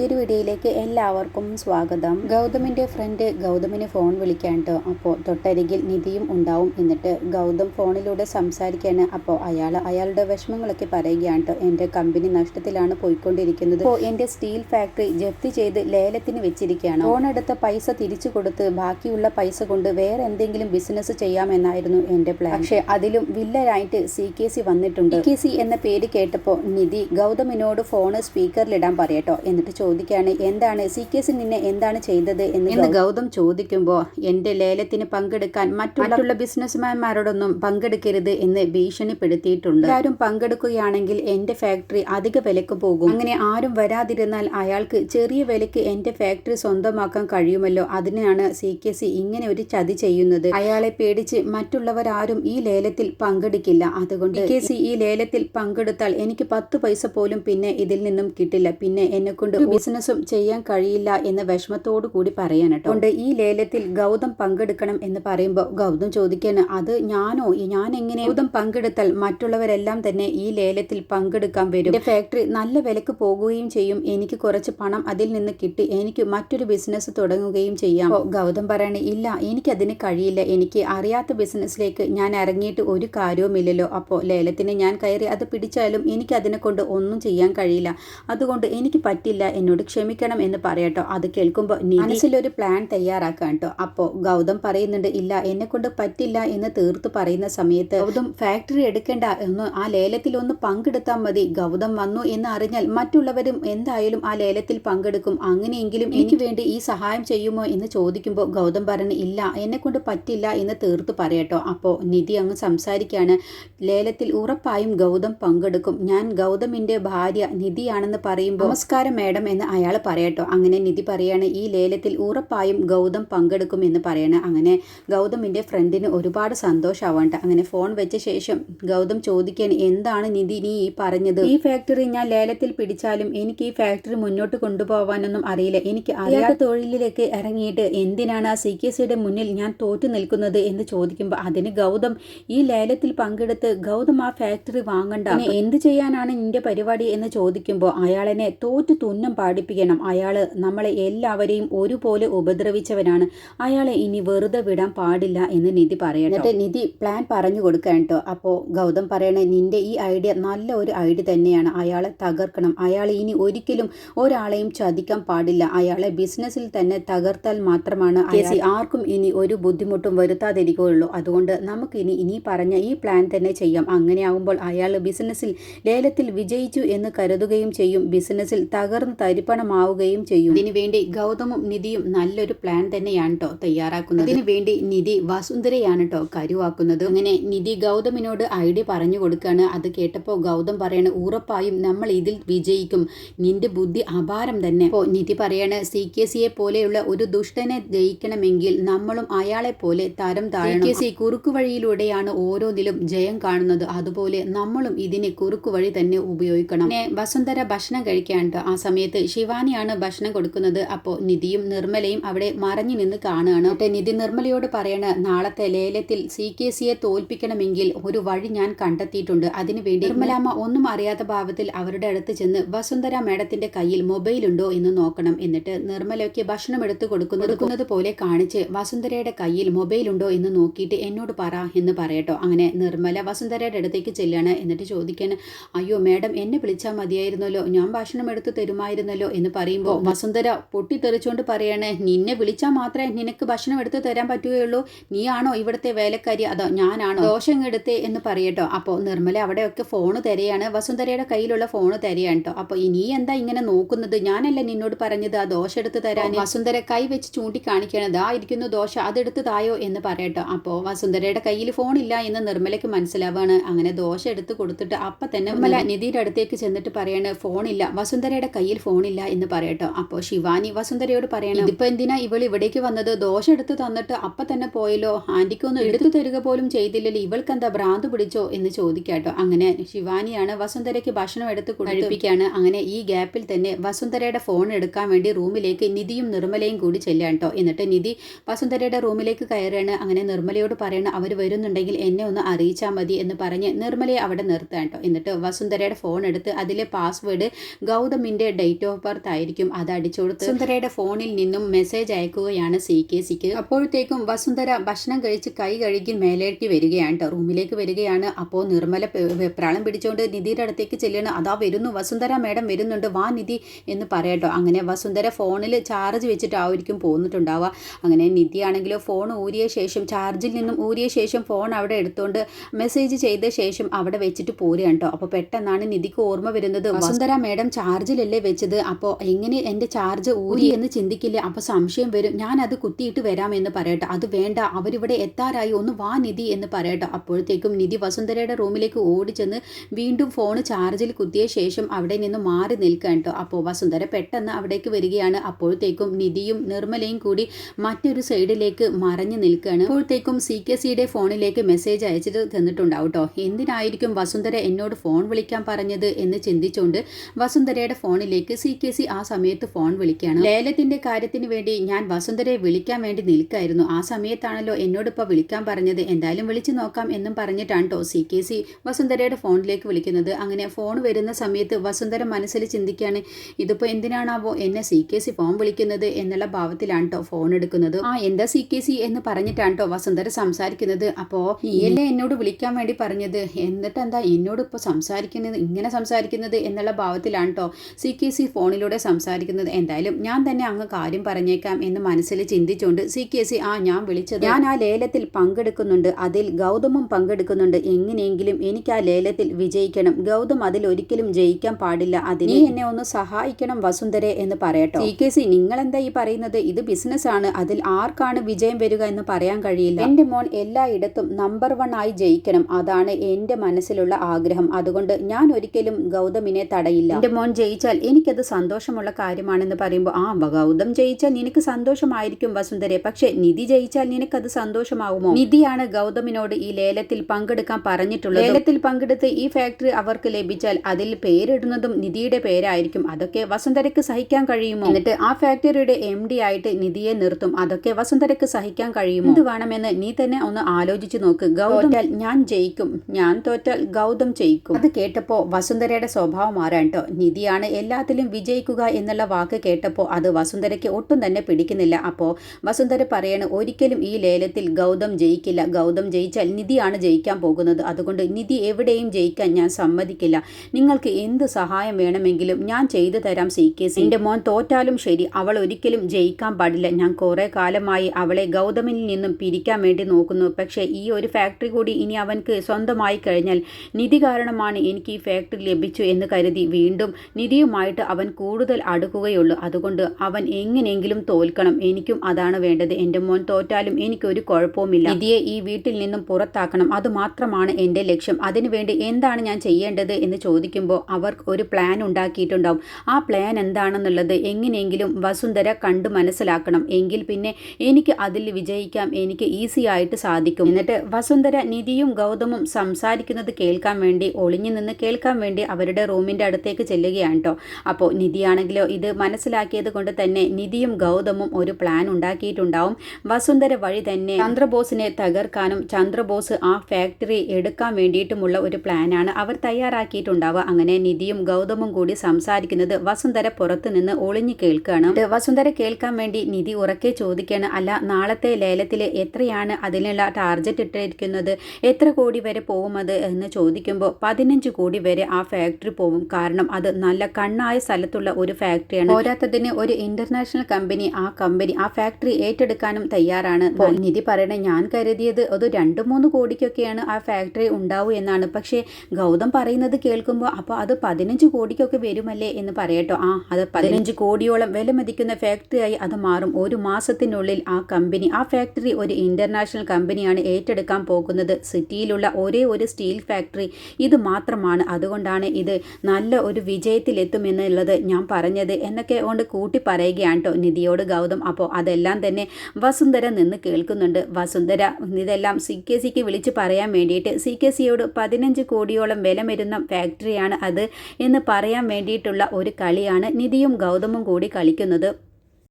പുതിയൊരു വീഡിയോയിലേക്ക് എല്ലാവർക്കും സ്വാഗതം. ഗൗതമിന്റെ ഫ്രണ്ട് ഗൗതമിന് ഫോൺ വിളിക്കാൻ കേട്ടോ അപ്പോൾ തൊട്ടരികിൽ നിധിയും ഉണ്ടാവും എന്നിട്ട് ഗൗതം ഫോണിലൂടെ സംസാരിക്കാണ്. അപ്പോൾ അയാൾ അയാളുടെ വിഷമങ്ങളൊക്കെ പറയുകയാണ് കേട്ടോ എന്റെ കമ്പനി നഷ്ടത്തിലാണ് പോയിക്കൊണ്ടിരിക്കുന്നത്. അപ്പോൾ എന്റെ സ്റ്റീൽ ഫാക്ടറി ജപ്തി ചെയ്ത് ലേലത്തിന് വെച്ചിരിക്കുകയാണ്. ഫോൺ എടുത്ത പൈസ തിരിച്ചു കൊടുത്ത് ബാക്കിയുള്ള പൈസ കൊണ്ട് വേറെ എന്തെങ്കിലും ബിസിനസ് ചെയ്യാമെന്നായിരുന്നു എന്റെ പ്ലാൻ പക്ഷേ അതിലും വില്ലനായിട്ട് സി കെ സി വന്നിട്ടുണ്ട്. സി കെ സി എന്ന പേര് കേട്ടപ്പോൾ നിധി ഗൗതമിനോട് ഫോണ് സ്പീക്കറിലിടാൻ പറയട്ടോ എന്നിട്ട് ചോദിക്കുകയാണ് എന്താണ് സി കെ സി നിന്നെ എന്താണ് ചെയ്തത് എന്ന് എന്ന് ഗൗതം ചോദിക്കുമ്പോൾ എന്റെ ലേലത്തിന് പങ്കെടുക്കാൻ മറ്റുള്ള ബിസിനസ്മാൻമാരോടൊന്നും പങ്കെടുക്കരുത് എന്ന് ഭീഷണിപ്പെടുത്തിയിട്ടുണ്ട്. ആരും പങ്കെടുക്കുകയാണെങ്കിൽ എന്റെ ഫാക്ടറി അധിക വിലക്ക് പോകും. അങ്ങനെ ആരും വരാതിരുന്നാൽ അയാൾക്ക് ചെറിയ വിലക്ക് എന്റെ ഫാക്ടറി സ്വന്തമാക്കാൻ കഴിയുമല്ലോ. അതിനാണ് സി കെ സി ഇങ്ങനെ ഒരു ചതി ചെയ്യുന്നത്. അയാളെ പേടിച്ച് മറ്റുള്ളവർ ആരും ഈ ലേലത്തിൽ പങ്കെടുക്കില്ല. അതുകൊണ്ട് കെ സി ഈ ലേലത്തിൽ പങ്കെടുത്താൽ എനിക്ക് പത്ത് പൈസ പോലും പിന്നെ ഇതിൽ നിന്നും കിട്ടില്ല. പിന്നെ എന്നെ കൊണ്ട് ബിസിനസ്സും ചെയ്യാൻ കഴിയില്ല എന്ന് വിഷമത്തോടു കൂടി പറയാൻ കേട്ടോ ഈ ലേലത്തിൽ ഗൗതം പങ്കെടുക്കണം എന്ന് പറയുമ്പോൾ ഗൗതം ചോദിക്കാണ് അത് ഞാനോ? ഞാൻ എങ്ങനെ ഗൗതം പങ്കെടുത്താൽ മറ്റുള്ളവരെല്ലാം തന്നെ ഈ ലേലത്തിൽ പങ്കെടുക്കാൻ വരും. ഫാക്ടറി നല്ല വിലക്ക് പോകുകയും ചെയ്യും. എനിക്ക് കുറച്ച് പണം അതിൽ നിന്ന് കിട്ടി. എനിക്ക് മറ്റൊരു ബിസിനസ് തുടങ്ങുകയും ചെയ്യാം. ഗൗതം പറയണേ ഇല്ല എനിക്കതിന് കഴിയില്ല. എനിക്ക് അറിയാത്ത ബിസിനസ്സിലേക്ക് ഞാൻ ഇറങ്ങിയിട്ട് ഒരു കാര്യവുമില്ലല്ലോ. അപ്പോൾ ലേലത്തിന് ഞാൻ കയറി അത് പിടിച്ചാലും എനിക്ക് അതിനെ കൊണ്ട് ഒന്നും ചെയ്യാൻ കഴിയില്ല. അതുകൊണ്ട് എനിക്ക് പറ്റില്ല. എന്നോട് ക്ഷമിക്കണം എന്ന് പറയട്ടോ. അത് കേൾക്കുമ്പോൾ മനസ്സിലൊരു പ്ലാൻ തയ്യാറാക്കാൻ കേട്ടോ അപ്പോൾ ഗൗതം പറയുന്നുണ്ട് ഇല്ല എന്നെ കൊണ്ട് പറ്റില്ല എന്ന് തീർത്ത് പറയുന്ന സമയത്ത് ഗൗതം ഫാക്ടറി എടുക്കേണ്ട ഒന്ന് ആ ലേലത്തിൽ ഒന്ന് പങ്കെടുത്താൽ മതി. ഗൗതം വന്നു എന്ന് അറിഞ്ഞാൽ മറ്റുള്ളവരും എന്തായാലും ആ ലേലത്തിൽ പങ്കെടുക്കും. അങ്ങനെയെങ്കിലും എനിക്ക് വേണ്ടി ഈ സഹായം ചെയ്യുമോ എന്ന് ചോദിക്കുമ്പോൾ ഗൗതം പറഞ്ഞു ഇല്ല എന്നെ കൊണ്ട് പറ്റില്ല എന്ന് തീർത്ത് പറയട്ടോ. അപ്പോൾ നിധി അങ്ങ് സംസാരിക്കുകയാണ് ലേലത്തിൽ ഉറപ്പായും ഗൗതം പങ്കെടുക്കും. ഞാൻ ഗൗതമിന്റെ ഭാര്യ നിധിയാണെന്ന് പറയുമ്പോൾ നമസ്കാരം മേഡം. എന്ന് അയാൾ പറയട്ടോ. അങ്ങനെ നിധി പറയാണ് ഈ ലേലത്തിൽ ഉറപ്പായും ഗൗതം പങ്കെടുക്കും എന്ന് പറയണ. അങ്ങനെ ഗൗതമിന്റെ ഫ്രണ്ടിന് ഒരുപാട് സന്തോഷമാവണ്ട അങ്ങനെ ഫോൺ വെച്ച ശേഷം ഗൗതം ചോദിക്കാൻ എന്താണ് നിധി നീ ഈ പറഞ്ഞത്? ഈ ഫാക്ടറി ഞാൻ ലേലത്തിൽ പിടിച്ചാലും എനിക്ക് ഈ ഫാക്ടറി മുന്നോട്ട് കൊണ്ടുപോകാനൊന്നും അറിയില്ല. എനിക്ക് അറിയാത്ത തൊഴിലിലേക്ക് ഇറങ്ങിയിട്ട് എന്തിനാണ് ആ സി കെ സിയുടെ മുന്നിൽ ഞാൻ തോറ്റു നിൽക്കുന്നത്? എന്ന് ചോദിക്കുമ്പോൾ അതിന് ഗൗതം ഈ ലേലത്തിൽ പങ്കെടുത്ത് ഗൗതം ആ ഫാക്ടറി വാങ്ങണ്ട. എന്ത് ചെയ്യാനാണ് നിന്റെ പരിപാടി? എന്ന് ചോദിക്കുമ്പോൾ അയാളെന്നെ തോറ്റു തുന്നം പാടിപ്പിക്കണം. അയാൾ നമ്മളെ എല്ലാവരെയും ഒരുപോലെ ഉപദ്രവിച്ചവനാണ്. അയാളെ ഇനി വെറുതെ വിടാൻ പാടില്ല എന്ന് നിധി പറയണം എന്നിട്ട് നിധി പ്ലാൻ പറഞ്ഞു കൊടുക്കാൻ കേട്ടോ അപ്പോൾ ഗൗതം പറയണേ നിന്റെ ഈ ഐഡിയ നല്ല ഒരു ഐഡിയ തന്നെയാണ്. അയാളെ തകർക്കണം. അയാളെ ഇനി ഒരിക്കലും ഒരാളെയും ചതിക്കാൻ പാടില്ല. അയാളെ ബിസിനസ്സിൽ തന്നെ തകർത്താൽ മാത്രമാണ് കേസി ആർക്കും ഇനി ഒരു ബുദ്ധിമുട്ടും വരുത്താതിരിക്കുകയുള്ളൂ. അതുകൊണ്ട് നമുക്കിനി ഇനി പറഞ്ഞ ഈ പ്ലാൻ തന്നെ ചെയ്യാം. അങ്ങനെയാകുമ്പോൾ അയാൾ ബിസിനസ്സിൽ ലേലത്തിൽ വിജയിച്ചു എന്ന് കരുതുകയും ചെയ്യും. ബിസിനസ്സിൽ തകർന്ന് തരിപ്പണമാവുകയും ചെയ്യും. ഇതിനുവേണ്ടി ഗൗതമും നിധിയും നല്ലൊരു പ്ലാൻ തന്നെയാണ് കേട്ടോ തയ്യാറാക്കുന്നത്. ഇതിനുവേണ്ടി നിധി വസുന്ധരയാണ് കേട്ടോ കരുവാക്കുന്നത്. അങ്ങനെ നിധി ഗൗതമിനോട് ഐഡിയ പറഞ്ഞു കൊടുക്കുകയാണ് അത് കേട്ടപ്പോൾ ഗൗതം പറയാണ് ഉറപ്പായും നമ്മൾ ഇതിൽ വിജയിക്കും. നിന്റെ ബുദ്ധി അപാരം തന്നെ. ഇപ്പോൾ നിധി പറയാണ് സി കെ സിയെ പോലെയുള്ള ഒരു ദുഷ്ടനെ ജയിക്കണമെങ്കിൽ നമ്മളും അയാളെ പോലെ തരം താഴണം. സി കുറുക്കു വഴിയിലൂടെയാണ് ഓരോന്നിലും ജയം കാണുന്നത്. അതുപോലെ നമ്മളും ഇതിനെ കുറുക്കു വഴി തന്നെ ഉപയോഗിക്കണം. പിന്നെ വസുന്ധര ഭക്ഷണം കഴിക്കാണ്ട് ആ സമയത്ത് ശിവാനിയാണ് ഭക്ഷണം കൊടുക്കുന്നത്. അപ്പോൾ നിധിയും നിർമ്മലയും അവിടെ മറഞ്ഞു നിന്ന് കാണുകയാണ്. നിധി നിർമ്മലയോട് പറയണ നാളത്തെ ലേലത്തിൽ സി കെ സിയെ തോൽപ്പിക്കണമെങ്കിൽ ഒരു വഴി ഞാൻ കണ്ടെത്തിയിട്ടുണ്ട്. അതിനുവേണ്ടി നിർമ്മലാമ്മ ഒന്നും അറിയാത്ത ഭാവത്തിൽ അവരുടെ അടുത്ത് ചെന്ന് വസുന്ധര മേഡത്തിന്റെ കയ്യിൽ മൊബൈൽ ഉണ്ടോ എന്ന് നോക്കണം എന്നിട്ട് നിർമ്മലയ്ക്ക് ഭക്ഷണം എടുത്തു കൊടുക്കുന്നത് പോലെ കാണിച്ച് വസുന്ധരയുടെ കയ്യിൽ മൊബൈൽ ഉണ്ടോ എന്ന് നോക്കിയിട്ട് എന്നോട് പറ എന്ന് പറയട്ടോ. അങ്ങനെ നിർമ്മല വസുന്ധരയുടെ അടുത്തേക്ക് ചെല്ലാണ് എന്നിട്ട് ചോദിക്കാൻ അയ്യോ മേഡം എന്നെ വിളിച്ചാൽ മതിയായിരുന്നല്ലോ. ഞാൻ ഭക്ഷണം എടുത്ത് തരുമായിരുന്നല്ലോ എന്ന് പറയുമ്പോൾ വസുന്ധര പൊട്ടിത്തെറിച്ചുകൊണ്ട് പറയണേ നിന്നെ വിളിച്ചാൽ മാത്രമേ നിനക്ക് ഭക്ഷണം എടുത്ത് തരാൻ പറ്റുകയുള്ളൂ. നീയാണോ ഇവിടുത്തെ വേലക്കാരി? അതോ ഞാനാണോ? ദോഷം എടുത്തേ എന്ന് പറയട്ടോ അപ്പോൾ നിർമ്മല അവിടെയൊക്കെ ഫോണ് തരയാണ് വസുന്ധരയുടെ കയ്യിലുള്ള ഫോണ് തരയാണ് കേട്ടോ. അപ്പോൾ നീ എന്താ ഇങ്ങനെ നോക്കുന്നത്? ഞാനല്ല നിന്നോട് പറഞ്ഞത് ആ ദോശ എടുത്ത് തരാൻ വസുന്ധര കൈ വെച്ച് ചൂണ്ടിക്കാണിക്കുകയാണ്. ദാ ഇരിക്കുന്നു ദോശ അതെടുത്ത് തായോ? എന്ന് പറയട്ടോ അപ്പോൾ വസുന്ധരയുടെ കയ്യിൽ ഫോണില്ല എന്ന് നിർമ്മലയ്ക്ക് മനസ്സിലാവാണ്. അങ്ങനെ ദോശ എടുത്ത് കൊടുത്തിട്ട് അപ്പം തന്നെ നിർമ്മല നിധിയുടെ അടുത്തേക്ക് ചെന്നിട്ട് പറയാണ് ഫോണില്ല വസുന്ധരയുടെ കയ്യിൽ ഫോണില്ല എന്ന് പറയട്ടോ. അപ്പോൾ ശിവാനി വസുന്ധരയോട് പറയണം ഇതിപ്പോൾ എന്തിനാ ഇവൾ ഇവിടേക്ക് വന്നത്? ദോശ എടുത്ത് തന്നിട്ട് അപ്പൊ തന്നെ പോയല്ലോ. ആന്റിക്കൊന്നും എടുത്തു തരിക പോലും ചെയ്തില്ലല്ലോ. ഇവൾക്ക് എന്താ ഭ്രാന്ത് പിടിച്ചോ? എന്ന് ചോദിക്കാട്ടോ. അങ്ങനെ ശിവാനിയാണ് വസുന്ധരയ്ക്ക് ഭക്ഷണം എടുത്ത് കഴിപ്പിക്കുകയാണ് അങ്ങനെ ഈ ഗ്യാപ്പിൽ തന്നെ വസുന്ധരയുടെ ഫോൺ എടുക്കാൻ വേണ്ടി റൂമിലേക്ക് നിധിയും നിർമ്മലയും കൂടി ചെല്ലാട്ടോ എന്നിട്ട് നിധി വസുന്ധരയുടെ റൂമിലേക്ക് കയറുകയാണ്. അങ്ങനെ നിർമ്മലയോട് പറയണ അവർ വരുന്നുണ്ടെങ്കിൽ എന്നെ ഒന്ന് അറിയിച്ചാൽ മതി എന്ന് പറഞ്ഞ് നിർമ്മലയെ അവിടെ നിർത്താട്ടോ കേട്ടോ എന്നിട്ട് വസുന്ധരയുടെ ഫോൺ എടുത്ത് അതിലെ പാസ്വേഡ് ഗൗതമിന്റെ ഡേറ്റ് ബർത്ത് ആയിരിക്കും അത് അടിച്ചു കൊടുത്ത് വസുന്ധരയുടെ ഫോണിൽ നിന്നും മെസ്സേജ് അയക്കുകയാണ് സി കെ സിക്ക്. അപ്പോഴത്തേക്കും വസുന്ധര ഭക്ഷണം കഴിച്ച് കൈ കഴുകി മേലേക്ക് വരികയാണ് റൂമിലേക്ക് വരികയാണ്. അപ്പോൾ നിർമ്മല പ്രാളം പിടിച്ചുകൊണ്ട് നിധിയുടെ അടുത്തേക്ക് ചെല്ലുകയാണ്. അതാ വരുന്നു. വസുന്ധര മേഡം വരുന്നുണ്ട്. വാ നിധി എന്ന് പറയട്ടോ അങ്ങനെ വസുന്ധര ഫോണിൽ ചാർജ് വെച്ചിട്ടായിരിക്കും പോന്നിട്ടുണ്ടാവുക. അങ്ങനെ നിധി ആണെങ്കിലോ ഫോൺ ഊരിയ ശേഷം ചാർജിൽ നിന്നും ഊരിയ ശേഷം ഫോൺ അവിടെ എടുത്തുകൊണ്ട് മെസ്സേജ് ചെയ്ത ശേഷം അവിടെ വെച്ചിട്ട് പോരുകയാണ് കേട്ടോ അപ്പോൾ പെട്ടെന്നാണ് നിധിക്ക് ഓർമ്മ വരുന്നത്. വസുന്ധര മേഡം ചാർജിലല്ലേ വെച്ചത്? അപ്പോൾ എങ്ങനെ എന്റെ ചാർജ് ഊരി എന്ന് ചിന്തിക്കില്ല. അപ്പോൾ സംശയം വരും. ഞാൻ അത് കുത്തിയിട്ട് വരാമെന്ന് പറയട്ടെ. അത് വേണ്ട. അവരിവിടെ എത്താറായി. ഒന്ന് വാ നിധി എന്ന് പറയട്ടെ. അപ്പോഴത്തേക്കും നിധി വസുന്ധരയുടെ റൂമിലേക്ക് ഓടിച്ചെന്ന് വീണ്ടും ഫോൺ ചാർജിൽ കുത്തിയ ശേഷം അവിടെ നിന്ന് മാറി നിൽക്കാൻ കേട്ടോ. അപ്പോൾ വസുന്ധര പെട്ടെന്ന് അവിടേക്ക് വരികയാണ്. അപ്പോഴത്തേക്കും നിധിയും നിർമ്മലയും കൂടി മറ്റൊരു സൈഡിലേക്ക് മറഞ്ഞു നിൽക്കുകയാണ്. അപ്പോഴത്തേക്കും സി കെ സിയുടെ ഫോണിലേക്ക് മെസ്സേജ് അയച്ചിട്ട് തന്നിട്ടുണ്ടാവും കേട്ടോ. എന്തിനായിരിക്കും വസുന്ധര എന്നോട് ഫോൺ വിളിക്കാൻ പറഞ്ഞത് എന്ന് ചിന്തിച്ചുകൊണ്ട് വസുന്ധരയുടെ ഫോണിലേക്ക് സി കെ സി ആ സമയത്ത് ഫോൺ വിളിക്കുകയാണ്. ലേലത്തിന്റെ കാര്യത്തിന് വേണ്ടി ഞാൻ വസുന്ധരയെ വിളിക്കാൻ വേണ്ടി നിൽക്കായിരുന്നു ആ സമയത്താണല്ലോ എന്നോട് ഇപ്പോൾ വിളിക്കാൻ പറഞ്ഞത്. എന്തായാലും വിളിച്ചു നോക്കാം എന്നും പറഞ്ഞിട്ടാണ് കേട്ടോ സി കെ സി വസുന്ധരയുടെ ഫോണിലേക്ക് വിളിക്കുന്നത്. അങ്ങനെ ഫോൺ വരുന്ന സമയത്ത് വസുന്ധര മനസ്സിൽ ചിന്തിക്കുകയാണ് ഇതിപ്പോൾ എന്തിനാണാവോ എന്നെ സി കെ സി ഫോൺ വിളിക്കുന്നത് എന്നുള്ള ഭാവത്തിലാണ് കേട്ടോ ഫോൺ എടുക്കുന്നത്. ആ എന്താ സി കെ സി എന്ന് പറഞ്ഞിട്ടാണ് കേട്ടോ വസുന്ധര സംസാരിക്കുന്നത്. അപ്പോ നീയല്ലേ എന്നോട് വിളിക്കാൻ വേണ്ടി പറഞ്ഞത്? എന്നിട്ട് എന്താ എന്നോട് ഇപ്പോൾ സംസാരിക്കുന്നത് ഇങ്ങനെ സംസാരിക്കുന്നത് എന്നുള്ള ഭാവത്തിലാണ് കേട്ടോ സി കെ സി ഫോണിലൂടെ സംസാരിക്കുന്നത് എന്തായാലും ഞാൻ തന്നെ അങ്ങ് കാര്യം പറഞ്ഞേക്കാം എന്ന് മനസ്സിൽ ചിന്തിച്ചുകൊണ്ട് സി കെ സി ആ ഞാൻ വിളിച്ചത് ഞാൻ ആ ലേലത്തിൽ പങ്കെടുക്കുന്നുണ്ട്. അതിൽ ഗൗതമും പങ്കെടുക്കുന്നുണ്ട്. എങ്ങനെയെങ്കിലും എനിക്ക് ആ ലേലത്തിൽ വിജയിക്കണം. ഗൗതം അതിൽ ഒരിക്കലും ജയിക്കാൻ പാടില്ല. അതിന് എന്നെ ഒന്ന് സഹായിക്കണം വസുന്ധരെ എന്ന് പറയട്ടോ. സി കെ സി നിങ്ങൾ എന്താ ഈ പറയുന്നത്? ഇത് ബിസിനസ് ആണ്. അതിൽ ആർക്കാണ് വിജയം വരിക എന്ന് പറയാൻ കഴിയില്ല. എന്റെ മോൻ എല്ലായിടത്തും നമ്പർ വൺ ആയി ജയിക്കണം. അതാണ് എന്റെ മനസ്സിലുള്ള ആഗ്രഹം. അതുകൊണ്ട് ഞാൻ ഒരിക്കലും ഗൗതമിനെ തടയില്ല. എന്റെ മോൻ ജയിച്ചാൽ എനിക്കത് സന്തോഷമുള്ള കാര്യമാണെന്ന് പറയുമ്പോൾ ആ ഗൗതം ജയിച്ചാൽ നിനക്ക് സന്തോഷമായിരിക്കും വസുന്ധരെ. പക്ഷെ നിധി ജയിച്ചാൽ നിനക്കത് സന്തോഷമാകുമോ നിധിയാണ് ഗൗതമിനോട് ഈ ലേലത്തിൽ പങ്കെടുക്കാൻ പറഞ്ഞിട്ടുള്ളത്. ലേലത്തിൽ പങ്കെടുത്ത് ഈ ഫാക്ടറി അവർക്ക് ലഭിച്ചാൽ അതിൽ പേരിടുന്നതും നിധിയുടെ പേരായിരിക്കും. അതൊക്കെ വസുന്ധരയ്ക്ക് സഹിക്കാൻ കഴിയുമോ? എന്നിട്ട് ആ ഫാക്ടറിയുടെ എം ഡി ആയിട്ട് നിധിയെ നിർത്തും. അതൊക്കെ വസുന്ധരയ്ക്ക് സഹിക്കാൻ കഴിയുമോ? എന്ത് വേണമെന്ന് നീ തന്നെ ഒന്ന് ആലോചിച്ചു നോക്ക്. ഗൗതം ഞാൻ ജയിക്കും. ഞാൻ തോറ്റാൽ ഗൗതം ജയിക്കും. അത് കേട്ടപ്പോ വസുന്ധരയുടെ സ്വഭാവം മാറാൻ കേട്ടോ നിധിയാണ് എല്ലാത്തിലും വിജയിക്കുക എന്നുള്ള വാക്ക് കേട്ടപ്പോൾ അത് വസുന്ധരയ്ക്ക് ഒട്ടും തന്നെ പിടിക്കുന്നില്ല. അപ്പോൾ വസുന്ധര പറയണ ഒരിക്കലും ഈ ലേലത്തിൽ ഗൗതം ജയിക്കില്ല. ഗൗതം ജയിച്ചാൽ നിധിയാണ് ജയിക്കാൻ പോകുന്നത്. അതുകൊണ്ട് നിധി എവിടെയും ജയിക്കാൻ ഞാൻ സമ്മതിക്കില്ല. നിങ്ങൾക്ക് എന്ത് സഹായം വേണമെങ്കിലും ഞാൻ ചെയ്തു തരാം സി. കെ. സി. എന്റെ മോൻ തോറ്റാലും ശരി. അവൾ ഒരിക്കലും ജയിക്കാൻ പാടില്ല. ഞാൻ കുറേ കാലമായി അവളെ ഗൗതമിൽ നിന്നും പിരിക്കാൻ വേണ്ടി നോക്കുന്നു. പക്ഷേ ഈ ഒരു ഫാക്ടറി കൂടി ഇനി അവൻക്ക് സ്വന്തമായി കഴിഞ്ഞാൽ നിധി കാരണമാണ് എനിക്ക് ഈ ഫാക്ടറി ലഭിച്ചു എന്ന് കരുതി വീണ്ടും നിധിയുമായിട്ട് അവൻ കൂടുതൽ അടുക്കുകയുള്ളൂ. അതുകൊണ്ട് അവൻ എങ്ങനെയെങ്കിലും തോൽക്കണം. എനിക്കും അതാണ് വേണ്ടത്. എന്റെ മോൻ തോറ്റാലും എനിക്കൊരു കുഴപ്പവുമില്ല. നിധിയെ ഈ വീട്ടിൽ നിന്നും പുറത്താക്കണം. അത് മാത്രമാണ് എന്റെ ലക്ഷ്യം. അതിനുവേണ്ടി എന്താണ് ഞാൻ ചെയ്യേണ്ടത് എന്ന് ചോദിക്കുമ്പോൾ അവർ ഒരു പ്ലാൻ ഉണ്ടാക്കിയിട്ടുണ്ടാവും. ആ പ്ലാൻ എന്താണെന്നുള്ളത് എങ്ങനെയെങ്കിലും വസുന്ധര കണ്ട് മനസ്സിലാക്കണം. എങ്കിൽ പിന്നെ എനിക്ക് അതിൽ വിജയിക്കാം. എനിക്ക് ഈസി ആയിട്ട് സാധിക്കും. എന്നിട്ട് വസുന്ധര നിധിയും ഗൗതമും സംസാരിക്കുന്നത് കേൾക്കാൻ വേണ്ടി ഒളിഞ്ഞു നിന്ന് കേൾക്കാൻ വേണ്ടി അവരുടെ റൂമിന്റെ അടുത്തേക്ക് ചെല്ലുകയാണ് കേട്ടോ അപ്പോൾ നിധിയാണെങ്കിലോ ഇത് മനസ്സിലാക്കിയത് കൊണ്ട് തന്നെ നിധിയും ഗൗതമും ഒരു പ്ലാൻ ഉണ്ടാക്കിയിട്ടുണ്ടാവും. വസുന്ധര വഴി തന്നെ ചന്ദ്രബോസിനെ തകർക്കാനും ചന്ദ്രബോസ് ആ ഫാക്ടറി എടുക്കാൻ വേണ്ടിയിട്ടുമുള്ള ഒരു പ്ലാനാണ് അവർ തയ്യാറാക്കിയിട്ടുണ്ടാവുക. അങ്ങനെ നിധിയും ഗൗതമും കൂടി സംസാരിക്കുന്നത് വസുന്ധര പുറത്തു നിന്ന് ഒളിഞ്ഞു കേൾക്കുകയാണ് വസുന്ധര കേൾക്കാൻ വേണ്ടി നിധി ഉറക്കെ ചോദിക്കുകയാണ് അല്ല നാളത്തെ ലേലത്തിൽ എത്രയാണ് അതിനുള്ള ടാർജറ്റ് ഇട്ടിരിക്കുന്നത്? എത്ര കോടി വരെ പോകും അത് എന്ന് ചോദിക്കുമ്പോൾ പതിനഞ്ച് കോടി വരെ ആ ഫാക്ടറി പോകും. കാരണം അത് നല്ല കണ്ണായ സ്ഥലത്തുള്ള ഒരു ഫാക്ടറിയാണ്. പോരാത്തതിന് ഒരു ഇന്റർനാഷണൽ കമ്പനി ആ കമ്പനി ആ ഫാക്ടറി ഏറ്റെടുക്കാനും തയ്യാറാണ്. നിധി പറയണേ ഞാൻ കരുതിയത് അത് രണ്ട് മൂന്ന് കോടിക്കൊക്കെയാണ് ആ ഫാക്ടറി ഉണ്ടാവൂ എന്നാണ്. പക്ഷേ ഗൗതം പറയുന്നത് കേൾക്കുമ്പോൾ അപ്പോൾ അത് പതിനഞ്ച് കോടിക്കൊക്കെ വരുമല്ലേ? എന്ന് പറയട്ടോ. ആ അത് പതിനഞ്ച് കോടിയോളം വില മതിക്കുന്ന ഫാക്ടറിയായി അത് മാറും. ഒരു മാസത്തിനുള്ളിൽ ആ കമ്പനി ആ ഫാക്ടറി ഒരു ഇന്റർനാഷണൽ കമ്പനിയാണ് ഏറ്റെടുക്കാൻ പോകുന്നത്. സിറ്റിയിലുള്ള ഒരേ ഒരു സ്റ്റീൽ ഫാക്ടറി. ഇത് മാത്രമാണ്. അതുകൊണ്ടാണ് ഇത് നല്ല ഒരു വിജയത്തിലെത്തുമെന്നുള്ളത് ഞാൻ പറഞ്ഞത് എന്നൊക്കെ കൊണ്ട് കൂട്ടി പറയുകയാണ് കേട്ടോ നിധിയോട് ഗൗതം. അപ്പോൾ അതെല്ലാം തന്നെ വസുന്ധര നിന്ന് കേൾക്കുന്നുണ്ട്. വസുന്ധര ഇതെല്ലാം സി കെ സിക്ക് വിളിച്ച് പറയാൻ വേണ്ടിയിട്ട് സി കെ സിയോട് പതിനഞ്ച് കോടിയോളം വില വരുന്ന ഫാക്ടറിയാണ് അത് എന്ന് പറയാൻ വേണ്ടിയിട്ടുള്ള ഒരു കളിയാണ് നിധിയും ഗൗതമും കൂടി കളിക്കുന്നത്.